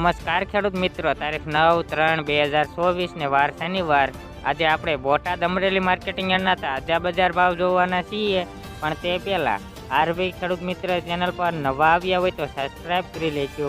નમસ્કાર ખેડૂત મિત્રો, તારીખ નવ ત્રણ બે હજાર ચોવીસને વાર શનિવાર. આજે આપણે બોટાદ અમરેલી માર્કેટિંગ યાર્ડના તાજા બજાર ભાવ જોવાના છીએ. પણ તે પહેલાં આરબી ખેડૂત મિત્ર ચેનલ પર નવા આવ્યા હોય તો સબસ્ક્રાઇબ કરી લેજો.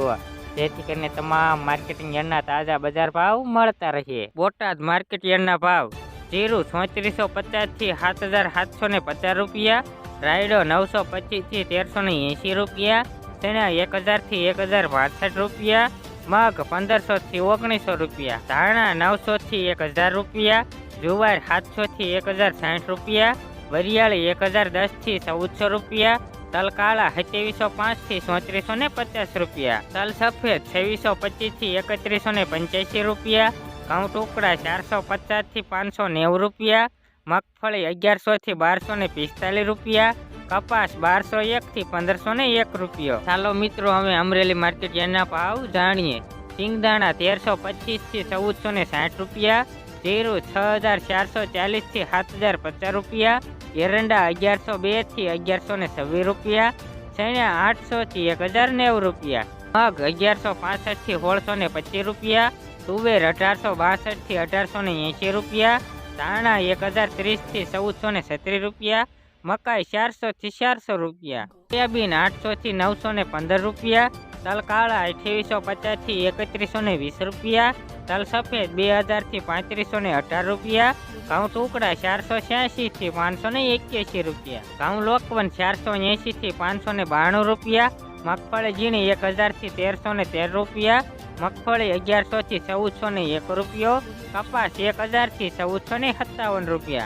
જેથી કરીને તમામ માર્કેટિંગ યાર્ડના તાજા બજાર ભાવ મળતા રહે. બોટાદ માર્કેટ યાર્ડના ભાવ જીરું ચોત્રીસો પચાસથી સાત હજાર સાતસો ને પચાસ રૂપિયા, રાયડો નવસો પચીસથી તેરસો ને એંશી રૂપિયા તેના એક હજારથી એક હજાર પાસઠ રૂપિયા મગ પંદરસો થી ઓગણીસો રૂપિયા, ધાણા નવસો થી એક હજાર રૂપિયા, જુવાર સાતસો થી એક હજાર સાઠ રૂપિયા, વરિયાળી એક હજાર દસથી ચૌદસો રૂપિયા તલ કાળા સત્યાવીસો પાંચથી ચોત્રીસો ને પચાસ રૂપિયા તલ સફેદ છવ્વીસો પચીસથી એકત્રીસો ને પંચ્યાસી રૂપિયા, ઘઉં ટુકડા ચારસો પચાસથી પાંચસો નેવું રૂપિયા, મગફળી અગિયારસો થી બારસો ને પિસ્તાલીસ રૂપિયા કપાસ બારસો એક થી પંદરસો ને એક રૂપિયો. ચાલો મિત્રો, હવે અમરેલી માર્કેટ યાર્ડના ભાવ જાણીએ. સિંગદાણા તેરસો પચીસથી ચૌદસો ને સાઠ રૂપિયા, જીરું છ હજાર ચારસો ચાલીસથી સાત હજાર પચાસ રૂપિયા, એરંડા અગિયારસો બેથી અગિયારસો ને છવ્વીસ રૂપિયા, ચણા આઠસો થી એક હજાર નેવું રૂપિયા, મગ અગિયારસો પાસઠથી સોળસો ને પચીસ રૂપિયા, તુવેર અઢારસો બાસઠથી અઢારસો ને એંશી રૂપિયા, ધાણા એક હજાર ત્રીસથી ચૌદસો ને છત્રીસ રૂપિયા મકાઈ ચારસો થી ચારસો રૂપિયા, સોયાબીન આઠસો થી નવસો ને પંદર રૂપિયા, તલ કાળા અઠ્યાવીસો પચાસથી એકત્રીસો ને વીસ રૂપિયા, તલ સફેદ બે હજારથી પાંત્રીસો ને અઢાર રૂપિયા, ઘઉં ટુકડા ચારસો છ્યાસી થી પાંચસો ને એક્યાસી રૂપિયા, ઘઉં લોકવન ચારસો એંશીથી પાંચસો ને બાણું રૂપિયા, મગફળી ઝીણી એક હજારથી તેરસો ને તેર રૂપિયા, મગફળી અગિયારસો થી ચૌદસો ને એક રૂપિયો, કપાસ એક હજારથી ચૌદસો ને સત્તાવન રૂપિયા.